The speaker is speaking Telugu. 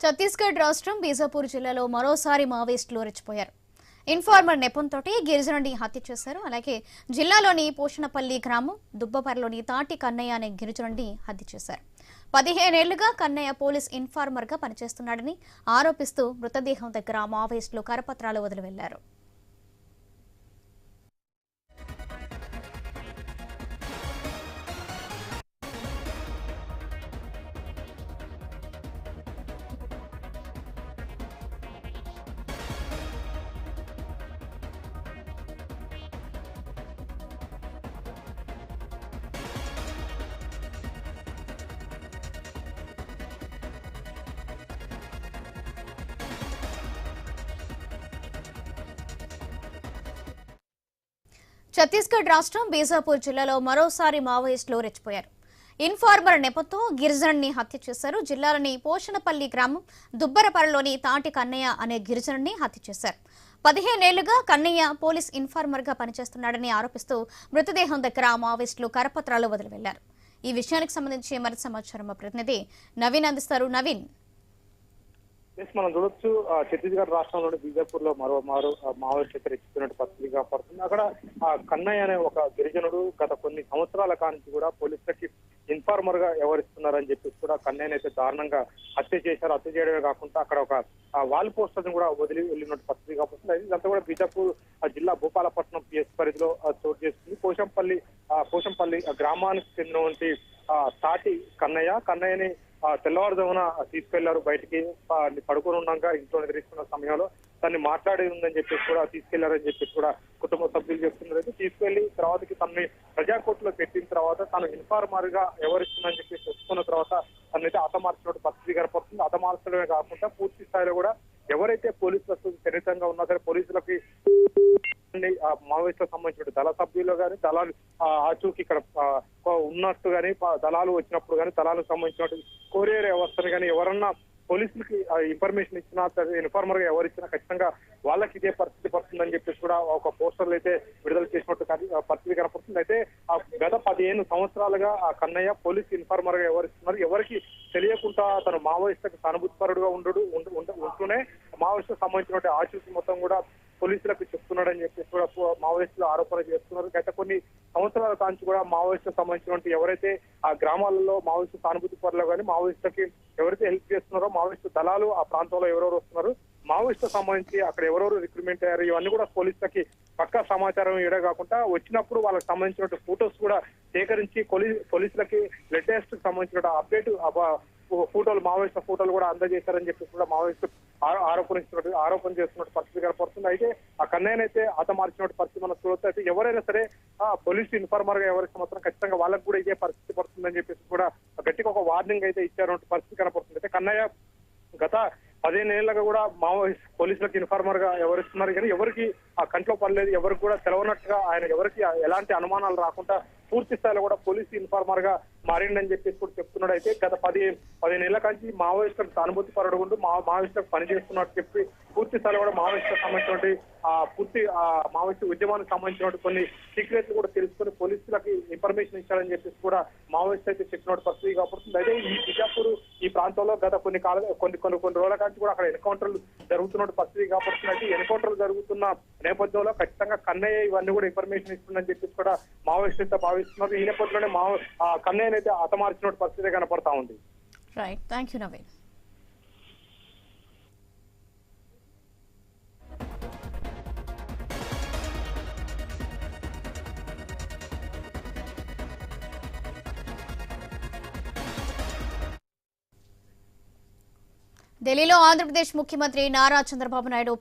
ఛత్తీస్గఢ్ రాష్ట్రం బీజాపూర్ జిల్లాలో మరోసారి మావోయిస్టులు రెచ్చిపోయారు. ఇన్ఫార్మర్ నెపంతో గిరిజనుడిని హత్య చేశారు. అలాగే జిల్లాలోని పోషణపల్లి గ్రామం దుబ్బపరలోని తాటి కన్నయ్య అనే గిరిజనుడిని హత్య చేశారు. పదిహేనేళ్ళుగా కన్నయ్య పోలీస్ ఇన్ఫార్మర్గా పనిచేస్తున్నాడని ఆరోపిస్తూ మృతదేహం దగ్గర మావోయిస్టులు కరపత్రాలు వదిలి ఛత్తీస్గఢ్ రాష్ట్రం బీజాపూర్ జిల్లాలో మరోసారి మావోయిస్టులు రెచ్చిపోయారు. ఇన్ఫార్మర్ నెపంతో గిరిజనుడిని హత్య చేశారు. జిల్లాలోని పోషణపల్లి గ్రామం దుబ్బరపరలోని తాటి కన్నయ్య అనే గిరిజనుడిని హత్య చేశారు. పదిహేనేళ్ళుగా కన్నయ్య పోలీస్ ఇన్ఫార్మర్గా పనిచేస్తున్నాడని ఆరోపిస్తూ మృతదేహం దగ్గర మావోయిస్టులు కరపత్రాలు వదిలి వెళ్ళారు. ఈ విషయానికి సంబంధించి మరింత సమాచారం మా ప్రతినిధి నవీన్ అందిస్తారు. నవీన్ ఎస్ మనం చూడొచ్చు. ఆ, ఛత్తీస్గఢ్ రాష్ట్రంలోని బీజాపూర్లో మరో మారు మావోయిస్ట్ మావోయిస్టు అయితే రెచ్చిపోయినట్టు పరిస్థితి కాపాడుతుంది అక్కడ కన్నయ్య అనే ఒక గిరిజనుడు గత కొన్ని సంవత్సరాల కానించి కూడా పోలీసులకి ఇన్ఫార్మర్గా వ్యవహరిస్తున్నారని చెప్పేసి కూడా కన్నయ్యని అయితే దారుణంగా హత్య చేశారు. హత్య చేయడమే కాకుండా అక్కడ ఒక వాల్ పోస్టర్ కూడా వదిలి వెళ్ళినట్టు పరిస్థితి కాపాడుతుంది ఇదంతా కూడా బీజాపూర్ జిల్లా భూపాలపట్నం పిఎస్ పరిధిలో చోటు చేసుకుంది. పోషంపల్లి ఆ, పోషంపల్లి గ్రామానికి చెందినటువంటి కన్నయ్య. కన్నయ్యని తెల్లవారుజామున తీసుకెళ్ళారు బయటికి. పడుకుని పడుకొని ఉన్నాక ఇంట్లో నిద్రిస్తున్న సమయంలో తన్ని మాట్లాడి ఉందని చెప్పేసి కూడా తీసుకెళ్ళారని చెప్పేసి కూడా కుటుంబ సభ్యులు చెప్తున్నారు. తీసుకెళ్ళి తర్వాతకి తనని ప్రజాకోర్టులో పెట్టిన తర్వాత తను ఇన్ఫార్మర్గా ఎవరిస్తుందని చెప్పేసి చెప్పుకున్న తర్వాత తనైతే అతమార్చినట్టు పరిస్థితి కనపడుతుంది హతమార్చడమే కాకుండా పూర్తి స్థాయిలో కూడా ఎవరైతే పోలీసులకు చరితంగా ఉన్నా సరే పోలీసులకి మావోయిస్టులకు సంబంధించిన దళ సభ్యులు కానీ దళాలు ఆ, ఇక్కడ ఉన్నట్టు కానీ దళాలు వచ్చినప్పుడు కానీ దళాలకు సంబంధించిన కొరియర్ వ్యవస్థను కానీ ఎవరన్నా పోలీసులకి ఇన్ఫర్మేషన్ ఇచ్చినా ఇన్ఫార్మర్గా ఎవరిచ్చినా ఖచ్చితంగా వాళ్ళకి ఇదే పరిస్థితి పడుతుందని చెప్పేసి కూడా ఒక పోస్టర్లు అయితే విడుదల చేసినట్టు పరిస్థితి కనపడుతుంది. అయితే ఆ గత పదిహేను సంవత్సరాలుగా ఆ కన్నయ్య పోలీస్ ఇన్ఫార్మర్గా ఎవరిస్తున్నారు ఎవరికి తెలియకుండా తను మావోయిస్టులకు సానుభూతిపరుడుగా ఉండడు ఉంటూనే మావోయిస్టులకు సంబంధించిన ఆచూకీ మొత్తం కూడా పోలీసులకు చెప్తున్నాడని చెప్పేసి కూడా మావోయిస్టులు ఆరోపణలు చేస్తున్నారు. గత కొన్ని సంవత్సరాల కాంచి కూడా మావోయిస్టులకు సంబంధించినటువంటి ఎవరైతే ఆ గ్రామాలలో మావోయిస్టు సానుభూతి పరులు కానీ మావోయిస్టులకి ఎవరైతే హెల్ప్ చేస్తున్నారో మావోయిస్టు దళాలు ఆ ప్రాంతంలో ఎవరెవరు వస్తున్నారు మావోయిస్టు సంబంధించి అక్కడ ఎవరెవరు రిక్రూట్మెంట్ అయ్యారు ఇవన్నీ కూడా పోలీసులకి పక్కా సమాచారం ఇవ్వడే కాకుండా వచ్చినప్పుడు వాళ్ళకి సంబంధించినటువంటి ఫొటోస్ కూడా సేకరించి పోలీసులకి లేటెస్ట్ సంబంధించిన అప్డేట్ ఫోటోలు మావోయిస్టు ఫోటోలు కూడా అందజేశారని చెప్పి కూడా మావోయిస్టు ఆరోపణించినట్టు ఆరోపణ చేస్తున్నట్టు పరిస్థితి కనపడుతుంది. అయితే ఆ కన్నయ్యనైతే హతమార్చినట్టు పరిస్థితి మనం చూడవచ్చు అయితే ఎవరైనా సరే ఆ పోలీసు ఇన్ఫార్మర్గా ఎవరికి మాత్రం ఖచ్చితంగా వాళ్ళకు కూడా ఇదే పరిస్థితి పడుతుందని చెప్పేసి కూడా గట్టిగా ఒక వార్నింగ్ అయితే ఇచ్చారు పరిస్థితి కనపడుతుంది. అయితే కన్నయ్య గత పదిహేను ఏళ్ళగా కూడా మావోయిస్ట్ పోలీసులకు ఇన్ఫార్మర్గా ఎవరిస్తున్నారు కానీ ఎవరికి ఆ కంట్లో పడలేదు ఎవరికి కూడా తెలవనట్టుగా ఆయన ఎవరికి ఎలాంటి అనుమానాలు రాకుండా పూర్తి స్థాయిలో కూడా పోలీసు ఇన్ఫార్మర్గా మారిండని చెప్పేసి కూడా చెప్తున్నాడు. అయితే గత పది పదిహేను ఏళ్ళ కంచి మావోయిస్టులకు సానుభూతి పరడుకుంటూ మా మావోయిస్టులకు పనిచేస్తున్నట్టు చెప్పి పూర్తి స్థాయిలో కూడా మావోయిస్టులకు సంబంధించినటువంటి ఆ పూర్తి ఆ మావోయిస్టు ఉద్యమానికి సంబంధించినటువంటి కొన్ని సీక్రెట్లు కూడా తెలుసుకొని పోలీసులకి ఇన్ఫర్మేషన్ ఇచ్చారని చెప్పేసి కూడా మావోయిస్ట్ అయితే చెప్పినట్టు పరిస్థితి కాబడుతుంది అయితే ఈ ప్రాంతంలో గత కొన్ని కాల కొన్ని కొన్ని కొన్ని రోజుల కాంచి కూడా అక్కడ ఎన్కౌంటర్లు జరుగుతున్న పరిస్థితి కాబట్టి అయితే ఎన్కౌంటర్లు జరుగుతున్న నేపథ్యంలో ఖచ్చితంగా కన్నయ్య ఇవన్నీ కూడా ఇన్ఫర్మేషన్ ఇస్తుందని చెప్పేసి కూడా మావోయిస్ట్ అయితే భావిస్తున్నారు. ఈ నేపథ్యంలోనే మావో కన్నయ్యనైతే హతమార్చినట్టు పరిస్థితి కనపడతా ఉంది. రైట్ థ్యాంక్ యూ నవీన్ ఢిల్లీలో ఆంధ్రప్రదేశ్ ముఖ్యమంత్రి నారా చంద్రబాబు నాయుడు